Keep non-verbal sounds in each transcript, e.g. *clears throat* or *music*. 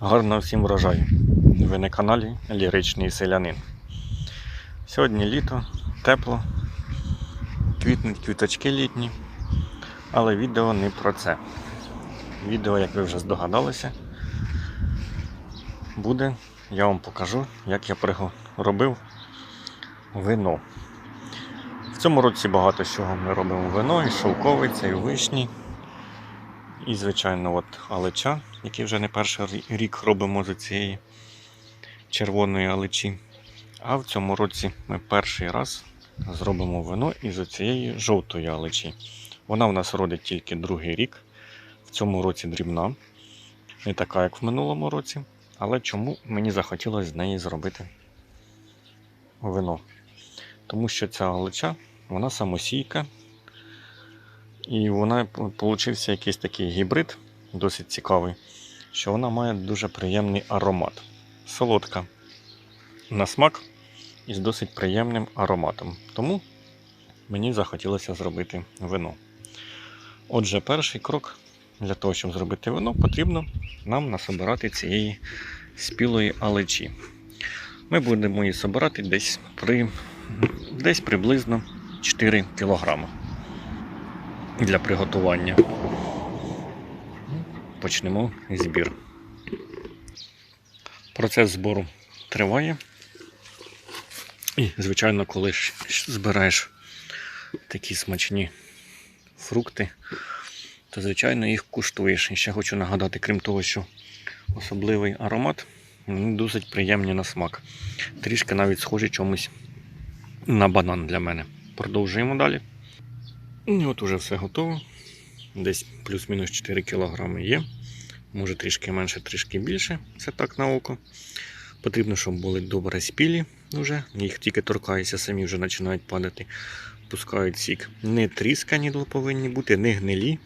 Гарного всім врожаю. Ви на каналі Ліричний Селянин. Сьогодні літо, тепло, квітнуть квіточки літні, але відео не про це. Відео, як ви вже здогадалися, буде, я вам покажу, як я робив вино. В цьому році багато чого ми робимо вино, і шовковиця, і вишні. І, звичайно, от алеча, який вже не перший рік робимо з цієї червоної алечі. А в цьому році ми перший раз зробимо вино із цієї жовтої алечі. Вона в нас родить тільки другий рік. В цьому році дрібна, не така, як в минулому році. Але чому мені захотілося з неї зробити вино? Тому що ця алеча, вона самосійка, і вона получився якийсь такий гібрид, досить цікавий, що вона має дуже приємний аромат. Солодка на смак і з досить приємним ароматом. Тому мені захотілося зробити вино. Отже, перший крок для того, щоб зробити вино, потрібно нам насобирати цієї спілої алечі. Ми будемо її собирати десь при десь приблизно 4 кілограми для приготування. Почнемо збір. Процес збору триває. І, звичайно, коли збираєш такі смачні фрукти, то, звичайно, їх куштуєш. І ще хочу нагадати, крім того, що особливий аромат, вони досить приємні на смак. Трішки навіть схожі чомусь на банан для мене. Продовжуємо далі. І от уже все готово. Десь плюс-мінус 4 кг є. Може трішки менше, трішки більше. Це так на око. Потрібно, щоб були добре спілі вже. Їх тільки торкаються, самі вже починають падати, пускають сік. Не тріскані повинні бути, не гнилі.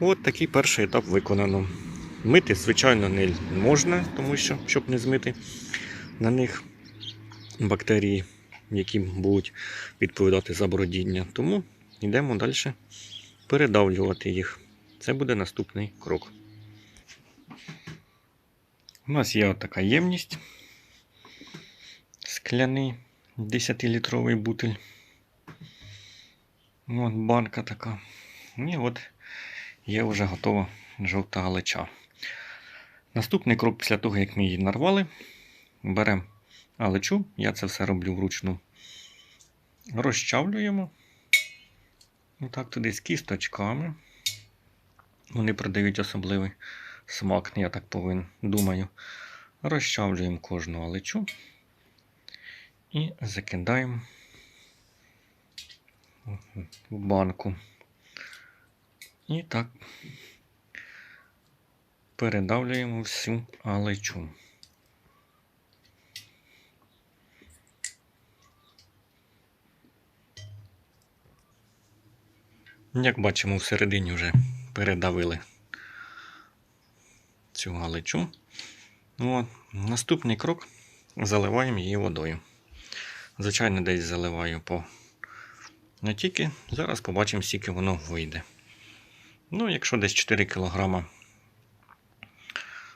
От такий перший етап виконано. Мити, звичайно, не можна, тому що, щоб не змити на них бактерії, які будуть відповідати за бродіння. Тому йдемо далі передавлювати їх. Це буде наступний крок. У нас є така ємність. Скляний 10-літровий бутиль. От банка така. І от є вже готова жовта галича. Наступний крок після того, як ми її нарвали, беремо галичу, я це все роблю вручну. Розчавлюємо. Отак туди з кісточками. Вони продають особливий смак, я так повинен, думаю. Розчавлюємо кожну алечу і закидаємо в банку. І так передавлюємо всю алечу. Як бачимо, всередині вже передавили цю галичу. Ну, от. Наступний крок заливаємо її водою. Звичайно, десь заливаю по натіки. Зараз побачимо, скільки воно вийде. Ну, якщо десь 4 кг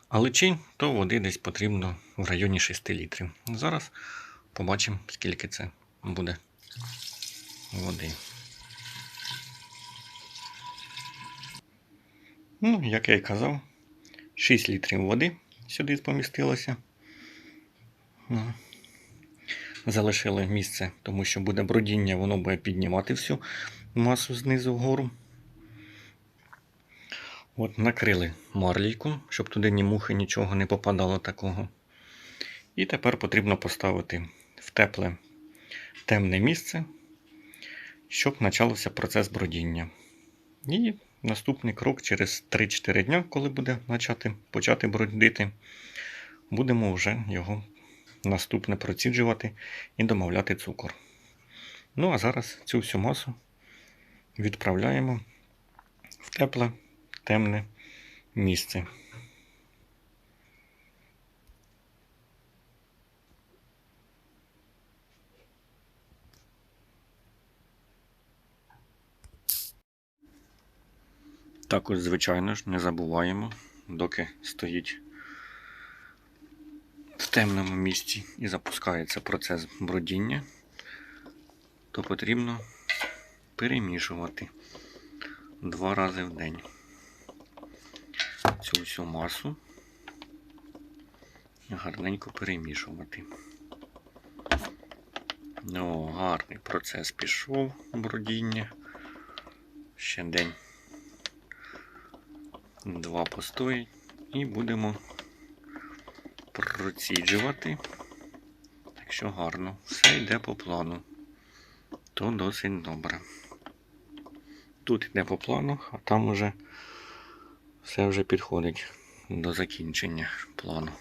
галичі, то води десь потрібно в районі 6 літрів. Зараз побачимо, скільки це буде води. Ну, як я й казав, 6 літрів води сюди помістилося. Ну. Залишили місце, тому що буде бродіння, воно буде піднімати всю масу знизу вгору. От накрили марлійку, щоб туди ні мухи, нічого не попадало такого. І тепер потрібно поставити в тепле темне місце, щоб почався процес бродіння. І наступний крок через 3-4 дня, коли буде почати, почати бродити, будемо вже його наступне проціджувати і домовляти цукор. Ну, а зараз цю всю масу відправляємо в тепле, темне місце. Також, звичайно ж, не забуваємо, доки стоїть в темному місці і запускається процес бродіння, то потрібно перемішувати два рази в день цю всю масу гарненько перемішувати. Ну, гарний процес пішов бродіння. Ще день. Два постоїть і будемо проціджувати. Так що гарно, все йде по плану. То досить добре. Тут йде по плану, а там вже все вже підходить до закінчення плану.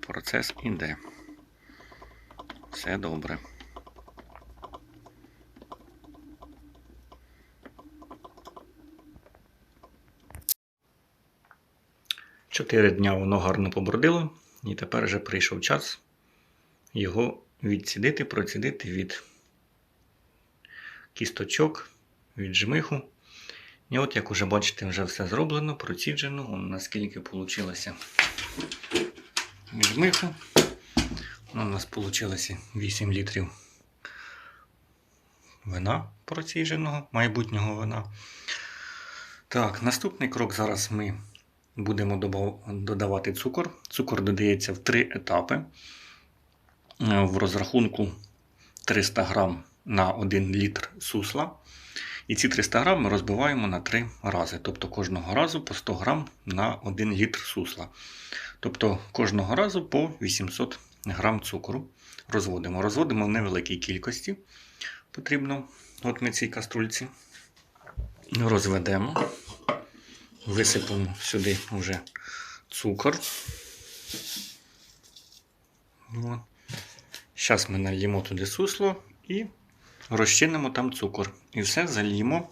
Процес іде. Все добре. Чотири дня воно гарно побродило, і тепер вже прийшов час його відсідити, процідити від кісточок, від жмиху. І от, як уже бачите, вже все зроблено, проціджено. Он наскільки вийшло жмиху. Ну, У нас вийшло 8 літрів вина проціженого, майбутнього вина. Так, наступний крок зараз ми будемо додавати цукор. Цукор додається в три етапи. Е, В розрахунку 300 грам на 1 літр сусла. І ці 300 грам ми розбиваємо на 3 рази. Тобто кожного разу по 100 грам на 1 літр сусла. Тобто кожного разу по 800 грам цукру розводимо. Розводимо в невеликій кількості. Потрібно, от ми цій каструльці розведемо, висипемо сюди вже цукор. Зараз ми нальємо туди сусло і розчинимо там цукор. І все зальємо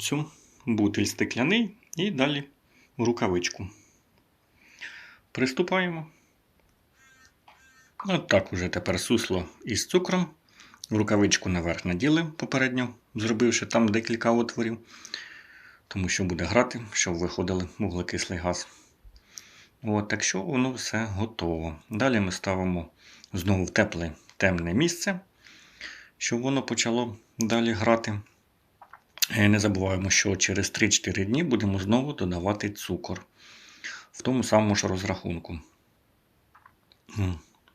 цю бутиль стекляний і далі в рукавичку. Приступаємо. От так уже тепер сусло із цукром. Рукавичку наверх наділи попередньо, зробивши там декілька отворів, тому що буде грати, щоб виходили вуглекислий газ. От, так що воно все готово. Далі ми ставимо знову в тепле темне місце, щоб воно почало далі грати. Е, Не забуваємо, що через 3-4 дні будемо знову додавати цукор в тому самому ж розрахунку.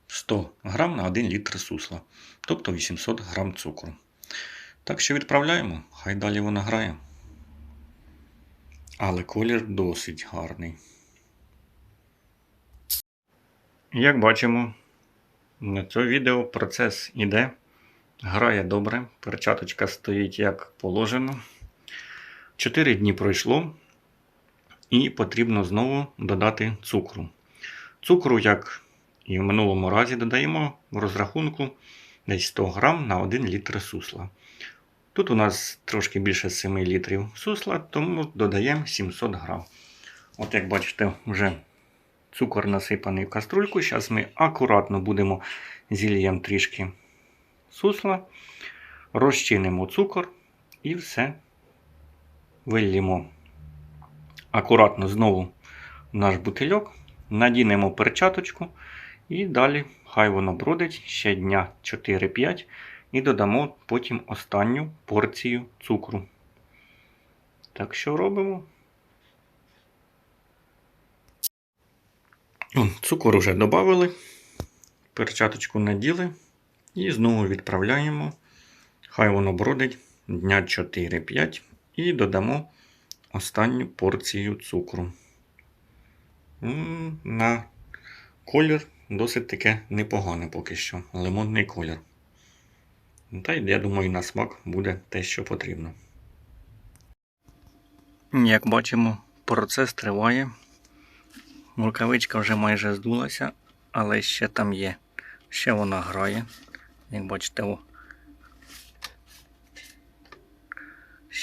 100 грам на 1 літр сусла, тобто 800 грам цукру. Так що відправляємо, хай далі вона грає. Але колір досить гарний. Як бачимо, на цьому відео процес іде. Грає добре, перчаточка стоїть як положено. 4 дні пройшло, і потрібно знову додати цукру. Цукру, як і в минулому разі, додаємо в розрахунку десь 100 грам на 1 літр сусла. Тут у нас трошки більше 7 літрів сусла, тому додаємо 700 грам. От як бачите, вже цукор насипаний в каструльку. Зараз ми акуратно будемо зільємо трішки сусла, розчинимо цукор і все вильємо акуратно знову наш бутильок, надінемо перчаточку і далі хай воно бродить ще дня 4-5 і додамо потім останню порцію цукру. Так що робимо? Цукор вже додали, перчаточку наділи і знову відправляємо. Хай воно бродить дня 4-5 і додамо останню порцію цукру. На колір досить таке непогане поки що. Лимонний колір. Та й я думаю, на смак буде те, що потрібно. Як бачимо, процес триває. Рукавичка вже майже здулася, але ще там є. Ще вона грає. Як бачите, о.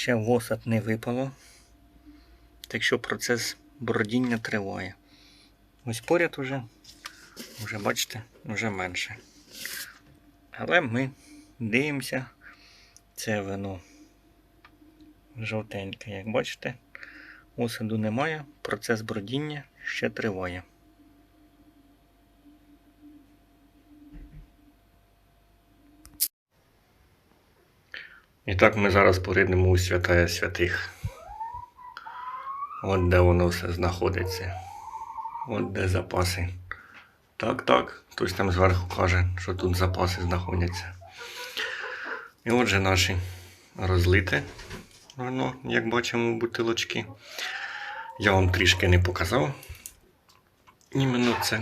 ще восад не випало. Так що процес бродіння триває. Ось поряд уже, вже бачите, вже менше. Але ми дивимося, це вино жовтеньке, як бачите, Осаду немає, процес бродіння ще триває. І так ми зараз поринемо у святая святих. От де воно все знаходиться. От де запаси. Так, так. Хтось там зверху каже, що тут запаси знаходяться. І отже наші розлите вино, як бачимо, бутилочки. Я вам трішки не показав. Іменно це,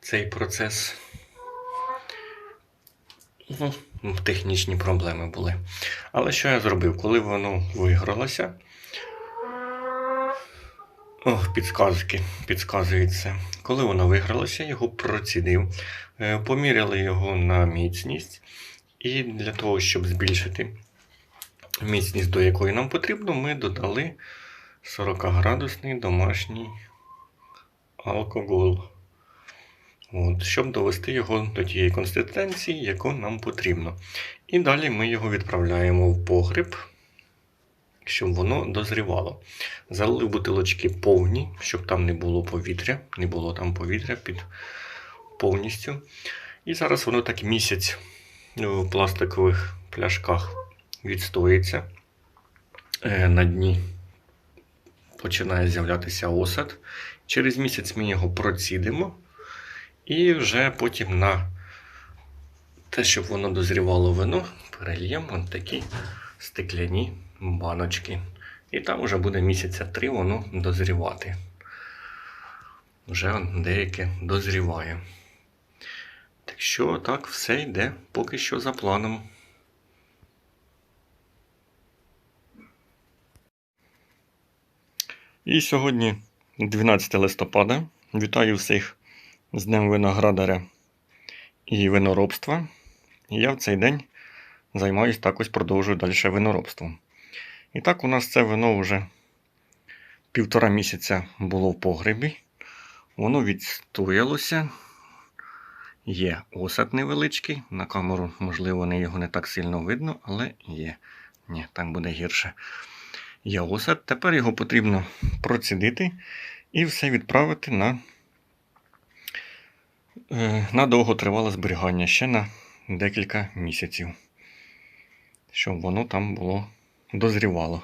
цей процес. Ну, технічні проблеми були. Але що я зробив? Коли воно вигралося, Ох, підсказки, підказується. Коли воно вигралося, його процідив, е, поміряли його на міцність. І для того, щоб збільшити міцність, до якої нам потрібно, ми додали 40-градусний домашній алкоголь. От, щоб довести його до тієї консистенції, яку нам потрібно. І далі ми його відправляємо в погріб, щоб воно дозрівало. Залили бутилочки повні, щоб там не було повітря, не було там повітря під повністю. І зараз воно так місяць в пластикових пляшках відстоїться. Е, На дні починає з'являтися осад. Через місяць ми його процідимо. І вже потім на те, щоб воно дозрівало вино, перельємо такі стекляні баночки. І там вже буде місяця три воно дозрівати. Вже деяке дозріває. Так що так все йде поки що за планом. І сьогодні 12 листопада. Вітаю всіх з Днем виноградаря і виноробства. І я в цей день займаюсь також продовжую далі виноробством. І так, у нас це вино вже півтора місяця було в погребі. Воно відстоялося. Є осад невеличкий. На камеру, можливо, не його не так сильно видно, але є. Ні, так буде гірше. Є осад. Тепер його потрібно процідити і все відправити на, е, на довготривале зберігання ще на декілька місяців. Щоб воно там було дозрівало.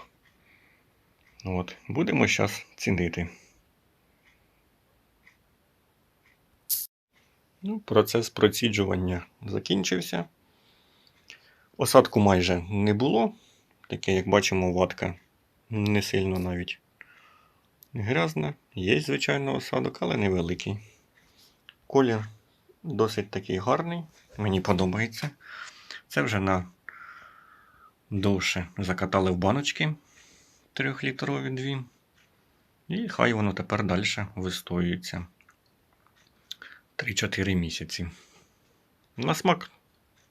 От, Будемо зараз цінити. Ну, процес проціджування закінчився. Осадку майже не було. Таке, як бачимо, ватка не сильно навіть грязна. Є, звичайно, осадок, але невеликий. Колір досить такий гарний, мені подобається. Це вже на довше закатали в баночки 3-літрові дві. І хай воно тепер далі вистоюється 3-4 місяці. На смак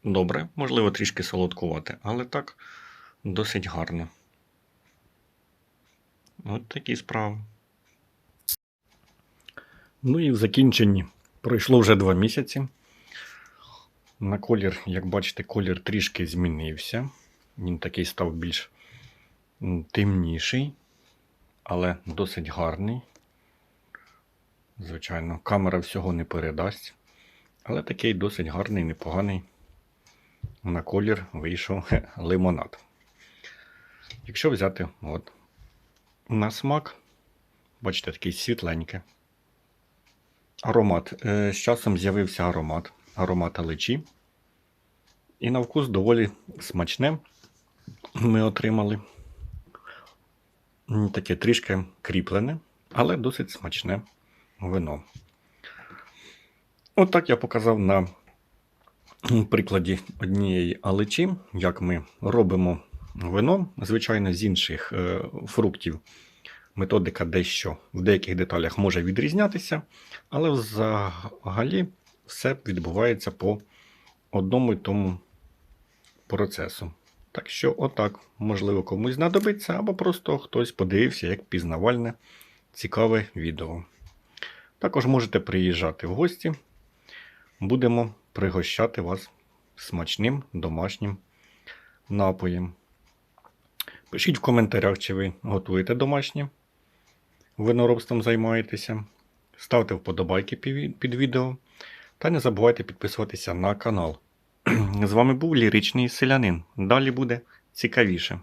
добре, можливо, трішки солодкувати, але так досить гарно. От такі справи. Ну і в закінченні пройшло вже 2 місяці. На колір, як бачите, колір трішки змінився. Він такий став більш темніший, але досить гарний. Звичайно, камера всього не передасть. Але такий досить гарний, непоганий. На колір вийшов *laughs* лимонад. Якщо взяти от, на смак, бачите, такий світленький. Аромат. Е, З часом з'явився аромат. Аромат алечі. І на вкус доволі смачне ми отримали. Таке трішки кріплене, але досить смачне вино. От так я показав на прикладі однієї алечі, як ми робимо вино, звичайно, з інших е, фруктів. Методика дещо в деяких деталях може відрізнятися, але взагалі все відбувається по одному і тому процесу. Так що, отак, можливо, комусь знадобиться, або просто хтось подивився як пізнавальне, цікаве відео. Також можете приїжджати в гості. Будемо пригощати вас смачним домашнім напоєм. Пишіть в коментарях, чи ви готуєте домашнє, виноробством займаєтеся. Ставте вподобайки під відео. Та не забувайте підписуватися на канал. *clears throat* З вами був ліричний селянин. Далі буде цікавіше.